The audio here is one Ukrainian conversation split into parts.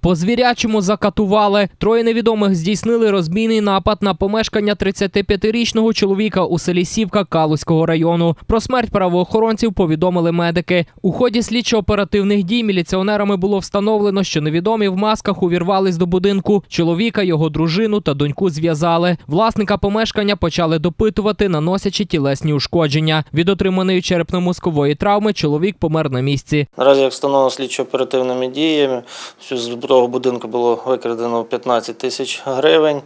По звірячому закатували. Троє невідомих здійснили розбійний напад на помешкання 35-річного чоловіка у селі Сівка Калузького району. Про смерть правоохоронців повідомили медики. У ході слідчо-оперативних дій міліціонерами було встановлено, що невідомі в масках увірвались до будинку. Чоловіка, його дружину та доньку зв'язали. Власника помешкання почали допитувати, наносячи тілесні ушкодження. Від отриманої черепно-мозкової травми чоловік помер на місці. Наразі, як встановлено слідчо-оперативними діями, з того будинку було викрадено 15 тисяч гривень.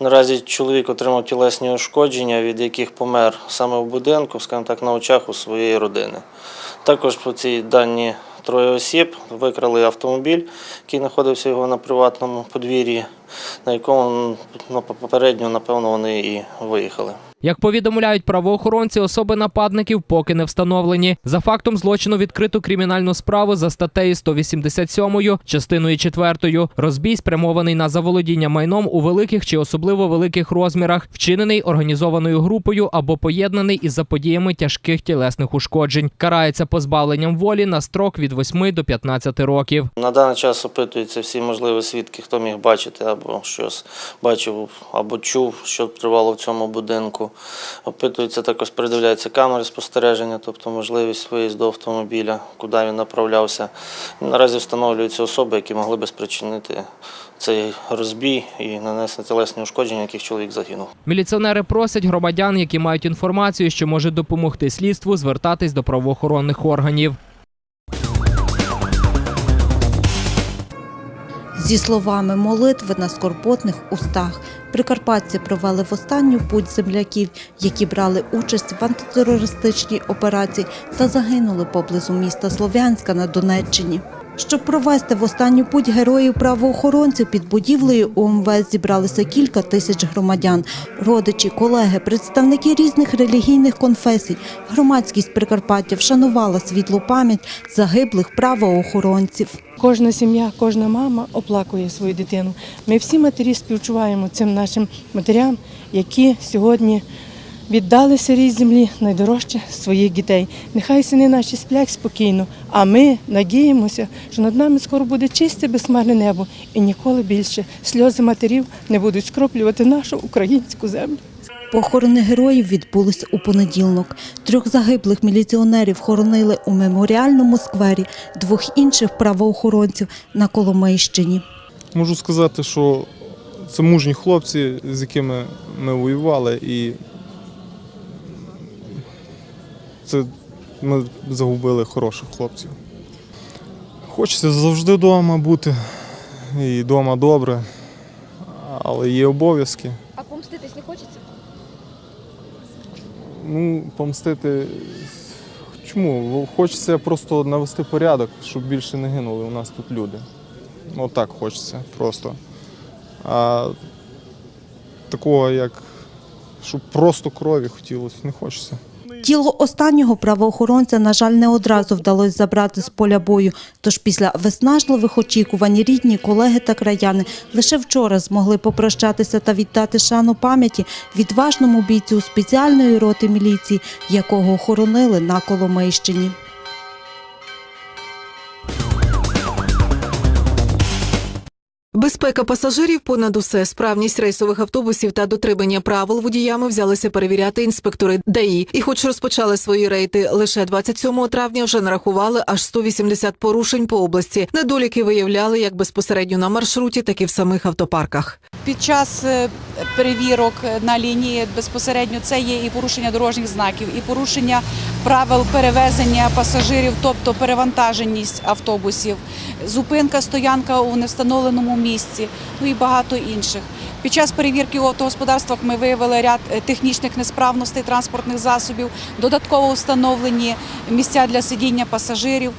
Наразі чоловік отримав тілесні ушкодження, від яких помер саме в будинку, скажімо так, на очах у своєї родини. Також по цій дані троє осіб викрали автомобіль, який знаходився його на приватному подвір'ї, на якому ну, попередньо, напевно, вони і виїхали. Як повідомляють правоохоронці, особи нападників поки не встановлені. За фактом злочину відкрито кримінальну справу за статтею 187, частиною 4. Розбій спрямований на заволодіння майном у великих чи особливо великих розмірах, вчинений організованою групою або поєднаний із заподіями тяжких тілесних ушкоджень. Карається позбавленням волі на строк від 8 до 15 років. На даний час опитуються всі можливі свідки, хто міг бачити або щось бачив, або чув, що тривало в цьому будинку. Опитуються також, передивляються камери спостереження, тобто можливість виїзду автомобіля, куди він направлявся. Наразі встановлюються особи, які могли би спричинити цей розбій і нанесення тілесні ушкодження, яких чоловік загинув. Міліціонери просять громадян, які мають інформацію, що може допомогти слідству, звертатись до правоохоронних органів. Зі словами молитви на скорботних устах прикарпатці провели в останню путь земляків, які брали участь в антитерористичній операції та загинули поблизу міста Слов'янська на Донеччині. Щоб провести в останню путь героїв правоохоронців під будівлею УМВС зібралися кілька тисяч громадян, родичі, колеги, представники різних релігійних конфесій. Громадськість Прикарпаття вшанувала світлу пам'ять загиблих правоохоронців. Кожна сім'я, кожна мама оплакує свою дитину. Ми всі матері співчуваємо цим нашим матерям, які сьогодні віддали сирій землі найдорожче своїх дітей. Нехай сини наші сплять спокійно, а ми надіємося, що над нами скоро буде чисте безмарне небо і ніколи більше сльози матерів не будуть скроплювати нашу українську землю. Похорони героїв відбулись у понеділок. Трьох загиблих міліціонерів хоронили у меморіальному сквері, двох інших правоохоронців на Коломийщині. Можу сказати, що це мужні хлопці, з якими ми воювали, і це ми загубили хороших хлопців. Хочеться завжди вдома бути, і вдома добре, але є обов'язки. А помститись не хочеться? Ну, помстити. Чому? Хочеться просто навести порядок, щоб більше не гинули у нас тут люди. Отак хочеться просто. А такого, як щоб просто крові хотілося, не хочеться. Тіло останнього правоохоронця, на жаль, не одразу вдалося забрати з поля бою. Тож після виснажливих очікувань рідні, колеги та краяни лише вчора змогли попрощатися та віддати шану пам'яті відважному бійцю спеціальної роти міліції, якого охоронили на Коломийщині. Безпека пасажирів понад усе справність рейсових автобусів та дотримання правил водіями взялися перевіряти інспектори ДАІ. І, хоч розпочали свої рейди лише 27 травня, вже нарахували аж 180 порушень по області. Недоліки виявляли як безпосередньо на маршруті, так і в самих автопарках. Під час е, перевірок на лінії безпосередньо це є і порушення дорожніх знаків, і порушення правил перевезення пасажирів, тобто перевантаженість автобусів, зупинка, стоянка у невстановленому місці, ну і багато інших. Під час перевірки в автогосподарствах ми виявили ряд е, технічних несправностей транспортних засобів, додатково встановлені місця для сидіння пасажирів,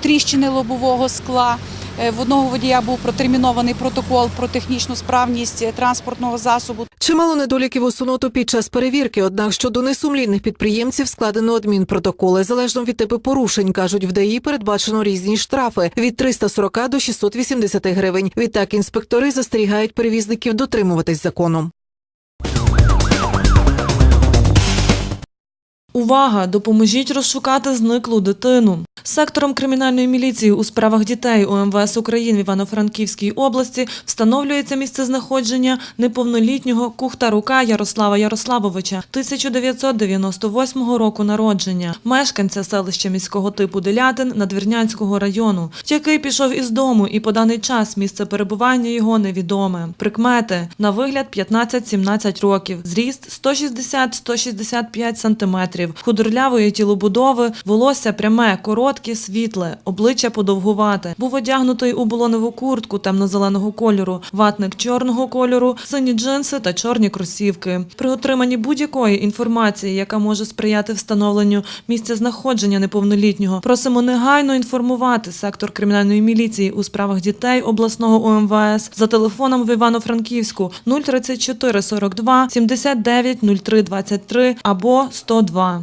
тріщини лобового скла. Е, В одного водія був протермінований протокол про технічну справність е, транспортного засобу. Чимало недоліків усунуто під час перевірки. Однак щодо несумлінних підприємців складено адмінпротоколи. Залежно від типу порушень, кажуть, в ДАІ передбачено різні штрафи від 340 до 680 гривень. Відтак інспектори застерігають перевізників дотримуватись закону. Увага! Допоможіть розшукати зниклу дитину. Сектором кримінальної міліції у справах дітей УМВС України в Івано-Франківській області встановлюється місце знаходження неповнолітнього Кухтарука Ярослава Ярославовича 1998 року народження, мешканця селища міського типу Делятин Надвірнянського району, який пішов із дому і по даний час місце перебування його невідоме. Прикмети на вигляд 15-17 років, зріст 160-165 сантиметрів, худорлявої тілобудови, волосся пряме, коротке, світле, обличчя подовгувате. Був одягнутий у болоневу куртку темно-зеленого кольору, ватник чорного кольору, сині джинси та чорні кросівки. При отриманні будь-якої інформації, яка може сприяти встановленню місця знаходження неповнолітнього, просимо негайно інформувати сектор кримінальної міліції у справах дітей обласного УМВС за телефоном в Івано-Франківську 034 42 79 03 23 або 102.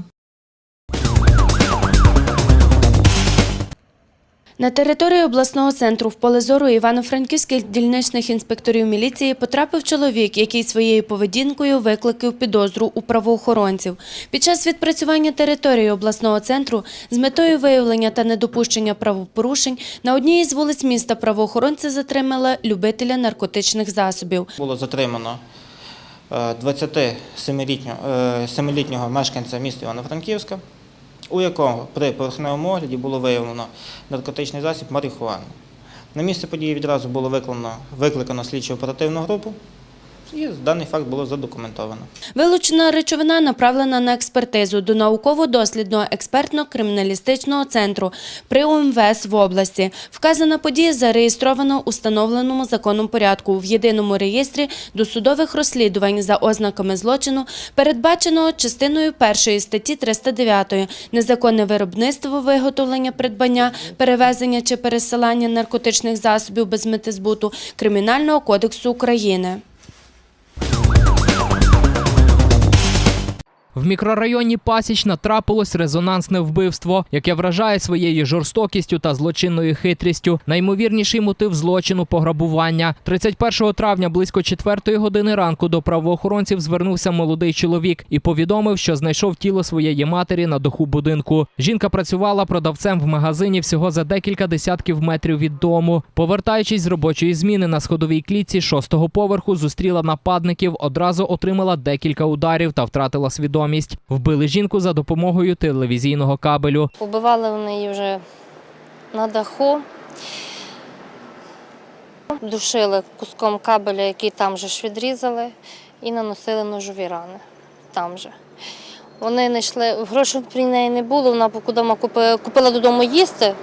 На території обласного центру в поле зору івано-франківських дільничних інспекторів міліції потрапив чоловік, який своєю поведінкою викликав підозру у правоохоронців. Під час відпрацювання території обласного центру з метою виявлення та недопущення правопорушень на одній із вулиць міста правоохоронці затримали любителя наркотичних засобів. Було затримано е, 27-літнього е, 7-літнього мешканця міста Івано-Франківська, у якого при поверхневому огляді було виявлено наркотичний засіб марихуану. На місце події відразу було викликано, викликано слідчо оперативну групу, і даний факт було задокументовано. Вилучена речовина направлена на експертизу до науково-дослідного експертно-криміналістичного центру при УМВС в області. Вказана подія зареєстрована у встановленому законом порядку в єдиному реєстрі досудових розслідувань за ознаками злочину, передбаченого частиною першої статті 309 незаконне виробництво, виготовлення, придбання, перевезення чи пересилання наркотичних засобів без мети збуту Кримінального кодексу України. В мікрорайоні Пасічна трапилось резонансне вбивство, яке вражає своєю жорстокістю та злочинною хитрістю. Наймовірніший мотив злочину пограбування. 31 травня близько 4 години ранку до правоохоронців звернувся молодий чоловік і повідомив, що знайшов тіло своєї матері на даху будинку. Жінка працювала продавцем в магазині всього за декілька десятків метрів від дому. Повертаючись з робочої зміни на сходовій клітці шостого поверху, зустріла нападників, одразу отримала декілька ударів та втратила свідомість. Вбили жінку за допомогою телевізійного кабелю. Убивали вони її вже на даху, душили куском кабеля, який там же ж відрізали, і наносили ножові рани там же. Вони не йшли, грошей при неї не було, вона купила додому їсти,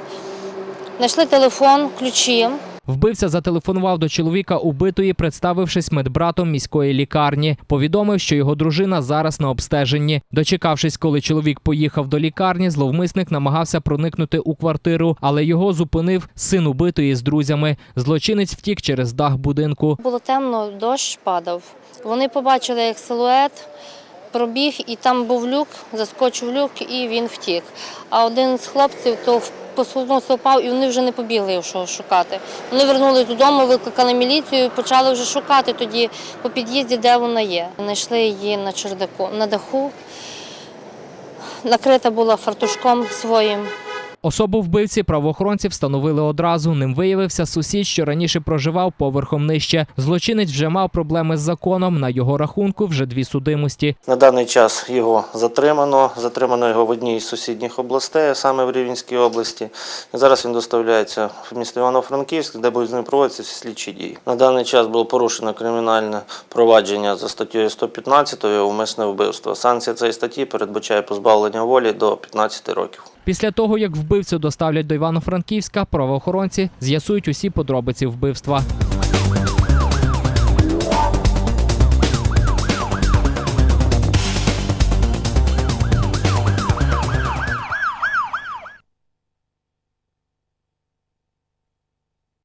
знайшли телефон, ключі. Вбивця зателефонував до чоловіка убитої, представившись медбратом міської лікарні. Повідомив, що його дружина зараз на обстеженні. Дочекавшись, коли чоловік поїхав до лікарні, зловмисник намагався проникнути у квартиру, але його зупинив син убитої з друзями. Злочинець втік через дах будинку. Було темно, дощ падав. Вони побачили, як силует пробіг, і там був люк, заскочив люк, і він втік. А один з хлопців то послузнувся, впав, і вони вже не побігли його шукати. Вони вернулись додому, викликали міліцію, і почали вже шукати тоді по під'їзді, де вона є. Знайшли її на чердаку, на даху. Накрита була фартушком своїм. Особу вбивці правоохоронці встановили одразу. Ним виявився сусід, що раніше проживав поверхом нижче. Злочинець вже мав проблеми з законом. На його рахунку вже дві судимості. На даний час його затримано. Затримано його в одній із сусідніх областей, саме в Рівненській області. Зараз він доставляється в місто Івано-Франківськ, де будуть з ним проводитися всі слідчі дії. На даний час було порушено кримінальне провадження за статтею 115 умисне вбивство. Санкція цієї статті передбачає позбавлення волі до 15 років. Після того, як вбивцю доставлять до Івано-Франківська, правоохоронці з'ясують усі подробиці вбивства.